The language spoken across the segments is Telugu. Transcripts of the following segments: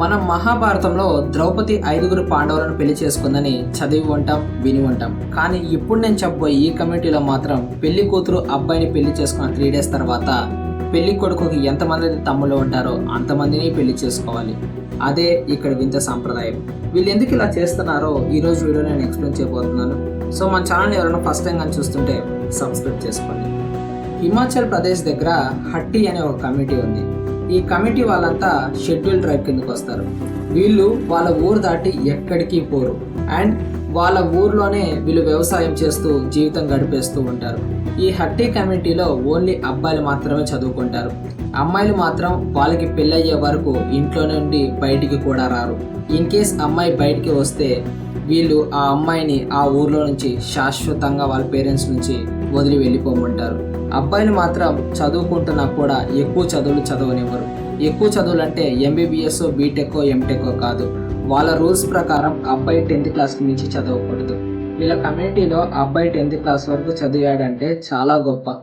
మనం మహాభారతంలో ద్రౌపది ఐదుగురు పాండవులను పెళ్ళి చేసుకుందని చదివి ఉంటాం విని ఉంటాం. కానీ ఇప్పుడు నేను చెప్పబోయే ఈ కమిటీలో మాత్రం పెళ్ళి కూతురు అబ్బాయిని పెళ్ళి చేసుకున్న త్రీ డేస్ తర్వాత పెళ్ళి కొడుకుకి ఎంతమంది తమ్ముళ్ళు ఉంటారో అంతమందిని పెళ్ళి చేసుకోవాలి. అదే ఇక్కడ వింత సాంప్రదాయం. వీళ్ళు ఎందుకు ఇలా చేస్తున్నారో ఈరోజు వీడియో నేను ఎక్స్ప్లెయిన్ చేయబోతున్నాను. సో మన ఛానల్ ఎవరైనా ఫస్ట్ టైం కానీ చూస్తుంటే సబ్స్క్రైబ్ చేసుకోండి. హిమాచల్ ప్రదేశ్ దగ్గర హట్టి అనే ఒక కమిటీ ఉంది. ఈ కమిటీ వాళ్ళంతా షెడ్యూల్ ట్రైబ్ కిందకు వస్తారు. వీళ్ళు వాళ్ళ ఊరు దాటి ఎక్కడికి పోరు. అండ్ వాళ్ళ ఊర్లోనే వీళ్ళు వ్యవసాయం చేస్తూ జీవితం గడిపేస్తూ ఉంటారు. ఈ హట్టి కమిటీలో ఓన్లీ అబ్బాయిలు మాత్రమే చదువుకుంటారు. అమ్మాయిలు మాత్రం వాళ్ళకి పెళ్ళయ్యే వరకు ఇంట్లో నుండి బయటికి కూడా రారు. ఇన్ కేస్ అమ్మాయి బయటికి వస్తే వీళ్ళు ఆ అమ్మాయిని ఆ ఊర్లో నుంచి శాశ్వతంగా వాళ్ళ పేరెంట్స్ నుంచి వదిలి వెళ్ళిపోమంటారు. అబ్బాయిలు మాత్రం చదువుకుంటున్నా కూడా ఎక్కువ చదువులు చదవనివ్వరు. ఎక్కువ చదువులు అంటే ఎంబీబీఎస్ బీటెక్ ఎంటెక్ కాదు. వాళ్ళ రూల్స్ ప్రకారం అబ్బాయి టెన్త్ క్లాస్కి మించి చదవకూడదు. వీళ్ళ కమ్యూనిటీలో అబ్బాయి టెన్త్ క్లాస్ వరకు చదివాడంటే చాలా గొప్ప.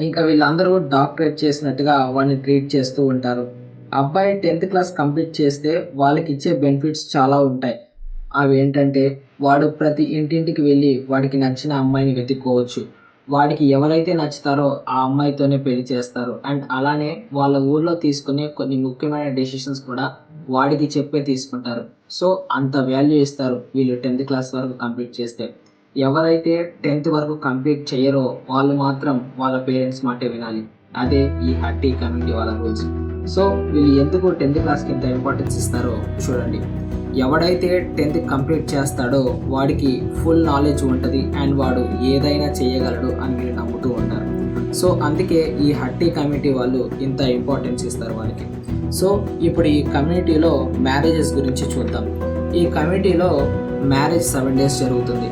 ఇంకా వీళ్ళందరూ డాక్టరేట్ చేసినట్టుగా వాడిని ట్రీట్ చేస్తూ ఉంటారు. అబ్బాయి టెన్త్ క్లాస్ కంప్లీట్ చేస్తే వాళ్ళకి ఇచ్చే బెనిఫిట్స్ చాలా ఉంటాయి. అవి ఏంటంటే వాడు ప్రతి ఇంటింటికి వెళ్ళి వాడికి నచ్చిన అమ్మాయిని వెతుక్కోవచ్చు. వాడికి ఎవరైతే నచ్చుతారో ఆ అమ్మాయితోనే పెళ్ళి చేస్తారు. అండ్ అలానే వాళ్ళ ఊర్లో తీసుకునే కొన్ని ముఖ్యమైన డెసిషన్స్ కూడా వాడికి చెప్పే తీసుకుంటారు. సో అంత వాల్యూ ఇస్తారు వీళ్ళు టెన్త్ క్లాస్ వరకు కంప్లీట్ చేస్తే. ఎవరైతే టెన్త్ వరకు కంప్లీట్ చేయరో వాళ్ళు మాత్రం వాళ్ళ పేరెంట్స్ మాటే వినాలి. అదే ఈ హట్టి కమ్యూనిటీ వాళ్ళ రూల్స్. సో వీళ్ళు ఎందుకు టెన్త్ క్లాస్కి ఇంత ఇంపార్టెన్స్ ఇస్తారో చూడండి. ఎవడైతే టెన్త్ కంప్లీట్ చేస్తాడో వాడికి ఫుల్ నాలెడ్జ్ ఉంటుంది అండ్ వాడు ఏదైనా చేయగలడు అని మీరు నమ్ముతూ ఉంటారు. సో అందుకే ఈ హట్టి కమిటీ వాళ్ళు ఇంత ఇంపార్టెన్స్ ఇస్తారు వారికి. సో ఇప్పుడు ఈ కమ్యూనిటీలో మ్యారేజెస్ గురించి చూద్దాం. ఈ కమిటీలో మ్యారేజ్ సెవెన్ డేస్ జరుగుతుంది.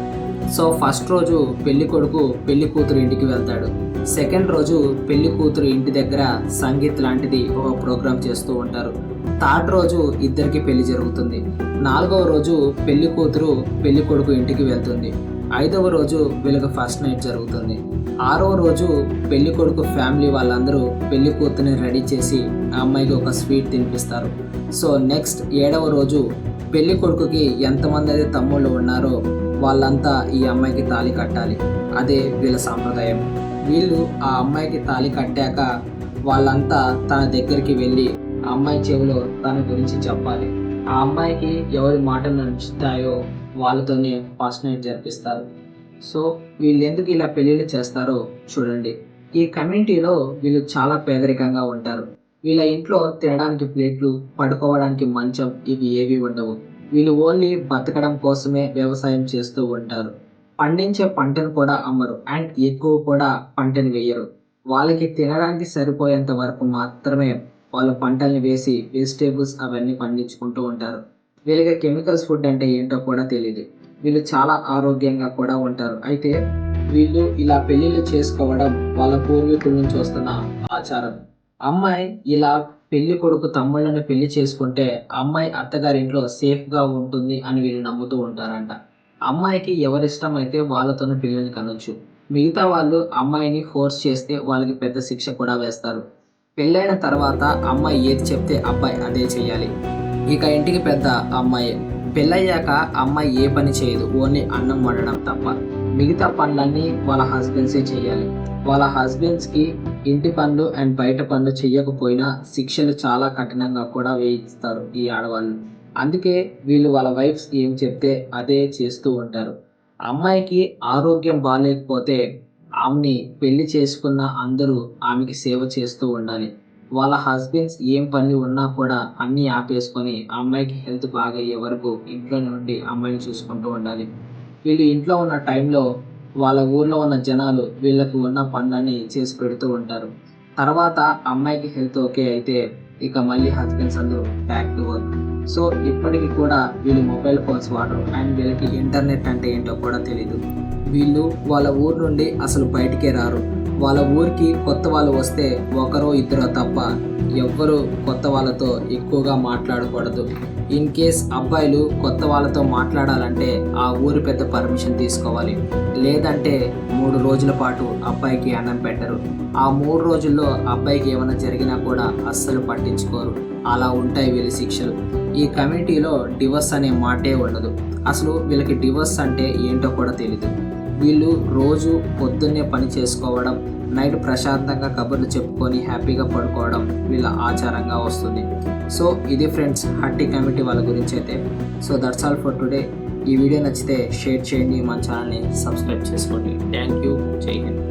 సో ఫస్ట్ రోజు పెళ్ళి కొడుకు పెళ్ళి కూతురు ఇంటికి వెళ్తాడు. సెకండ్ రోజు పెళ్ళి కూతురు ఇంటి దగ్గర సంగీత్ లాంటిది ఒక ప్రోగ్రామ్ చేస్తూ ఉంటారు. థర్డ్ రోజు ఇద్దరికి పెళ్ళి జరుగుతుంది. నాలుగవ రోజు పెళ్ళి కూతురు పెళ్ళి కొడుకు ఇంటికి వెళ్తుంది. ఐదవ రోజు వీళ్ళకి ఫస్ట్ నైట్ జరుగుతుంది. ఆరవ రోజు పెళ్ళి కొడుకు ఫ్యామిలీ వాళ్ళందరూ పెళ్ళి కూతుర్ని రెడీ చేసి ఆ అమ్మాయికి ఒక స్వీట్ తినిపిస్తారు. సో నెక్స్ట్ ఏడవ రోజు పెళ్ళి కొడుకుకి ఎంతమంది అయితే తమ్ముళ్ళు ఉన్నారో వాళ్ళంతా ఈ అమ్మాయికి తాళి కట్టాలి. అదే వీళ్ళ సాంప్రదాయం. వీళ్ళు ఆ అమ్మాయికి తాళి కట్టాక వాళ్ళంతా తన దగ్గరికి వెళ్ళి అమ్మాయి చెవిలో తన గురించి చెప్పాలి. ఆ అమ్మాయికి ఎవరి మాటలు నచ్చుతాయో వాళ్ళతోనే ఫస్ట్ నైట్ జరిపిస్తారు. సో వీళ్ళు ఎందుకు ఇలా పెళ్ళిళ్ళు చేస్తారో చూడండి. ఈ కమ్యూనిటీలో వీళ్ళు చాలా పేదరికంగా ఉంటారు. వీళ్ళ ఇంట్లో తినడానికి ప్లేట్లు పడుకోవడానికి మంచం ఇవి ఏవి ఉండవు. వీళ్ళు ఓన్లీ బతకడం కోసమే వ్యవసాయం చేస్తూ ఉంటారు. పండించే పంటను కూడా అమ్మరు అండ్ ఎక్కువ కూడా పంటను వేయరు. వాళ్ళకి తినడానికి సరిపోయేంత వరకు మాత్రమే వాళ్ళ పంటల్ని వేసి వెజిటేబుల్స్ అవన్నీ పండించుకుంటూ ఉంటారు. వీళ్ళకి కెమికల్స్ ఫుడ్ అంటే ఏంటో కూడా తెలియదు వీళ్ళు చాలా ఆరోగ్యంగా కూడా ఉంటారు. అయితే వీళ్ళు ఇలా పెళ్ళిళ్ళు చేసుకోవడం వాళ్ళ పూర్వీకుల నుంచి వస్తున్న ఆచారం. అమ్మాయి ఇలా పెళ్ళి కొడుకు తమ్ముళ్ళని పెళ్ళి చేసుకుంటే అమ్మాయి అత్తగారింట్లో సేఫ్గా ఉంటుంది అని వీళ్ళు నమ్ముతూ ఉంటారంట. అమ్మాయికి ఎవరిష్టం అయితే వాళ్ళతోనే పిల్లల్ని కనొచ్చు. మిగతా వాళ్ళు అమ్మాయిని ఫోర్స్ చేస్తే వాళ్ళకి పెద్ద శిక్ష కూడా వేస్తారు. పెళ్ళైన తర్వాత అమ్మాయి ఏది చెప్తే అబ్బాయి అదే చేయాలి ఇక ఇంటికి పెద్ద అమ్మాయి. పెళ్ళయ్యాక అమ్మాయి ఏ పని చేయదు ఓన్లీ అన్నం వండడం తప్ప. మిగతా పనులన్నీ వాళ్ళ హస్బెండ్సే చేయాలి వాళ్ళ హస్బెండ్స్కి ఇంటి పనులు అండ్ బయట పనులు చేయకపోయినా శిక్షలు చాలా కఠినంగా కూడా వేయిస్తారు ఈ ఆడవాళ్ళు. అందుకే వీళ్ళు వాళ్ళ వైఫ్స్ ఏం చెప్తే అదే చేస్తూ ఉంటారు. అమ్మాయికి ఆరోగ్యం బాగాలేకపోతే ఆమెని పెళ్ళి చేసుకున్న అందరూ ఆమెకి సేవ చేస్తూ ఉండాలి. వాళ్ళ హస్బెండ్స్ ఏం పని ఉన్నా కూడా అన్నీ ఆపేసుకొని అమ్మాయికి హెల్త్ బాగయ్యే వరకు ఇంట్లో నుండి అమ్మాయిని చూసుకుంటూ ఉండాలి. వీళ్ళు ఇంట్లో ఉన్న టైంలో వాళ్ళ ఊర్లో ఉన్న జనాలు వీళ్ళకు ఉన్న పనులన్నీ చేసి పెడుతూ ఉంటారు. తర్వాత అమ్మాయికి హెల్త్ ఓకే అయితే ఇక మళ్ళీ హస్బెండ్స్ అందరూ బ్యాక్ టు వర్క్ సో ఇప్పటికీ కూడా వీళ్ళు మొబైల్ ఫోన్స్ వాడరు. అండ్ వీళ్ళకి ఇంటర్నెట్ అంటే ఏంటో కూడా తెలియదు వీళ్ళు వాళ్ళ ఊరు నుండి అసలు బయటికే రారు. వాళ్ళ ఊరికి కొత్త వాళ్ళు వస్తే ఒకరో ఇద్దరో తప్ప ఎవ్వరూ కొత్త వాళ్ళతో ఎక్కువగా మాట్లాడకూడదు. ఇన్ కేస్ అబ్బాయిలు కొత్త వాళ్ళతో మాట్లాడాలంటే ఆ ఊరి పెద్ద పర్మిషన్ తీసుకోవాలి. లేదంటే మూడు రోజుల పాటు అబ్బాయికి అన్నం పెట్టరు. ఆ మూడు రోజుల్లో అబ్బాయికి ఏమైనా జరిగినా కూడా అస్సలు పట్టించుకోరు. అలా ఉంటాయి వీళ్ళ శిక్షలు. ఈ కమిటీలో డివర్స్ అనే మాటే ఉండదు. అసలు వీళ్ళకి డివర్స్ అంటే ఏంటో కూడా తెలీదు. వీళ్ళు రోజు పొద్దున్నే పని చేసుకోవడం నైట్ ప్రశాంతంగా కబుర్లు చెప్పుకొని హ్యాపీగా పడుకోవడం వీళ్ళ ఆచారంగా వస్తుంది. సో ఇది ఫ్రెండ్స్ హట్టి కమిటీ వాళ్ళ గురించి అయితే so that's all for today ఈ వీడియో నచ్చితే షేర్ చేయండి మన ఛానల్ని సబ్స్క్రైబ్ చేసుకోండి. థ్యాంక్ యూ జై హింద్.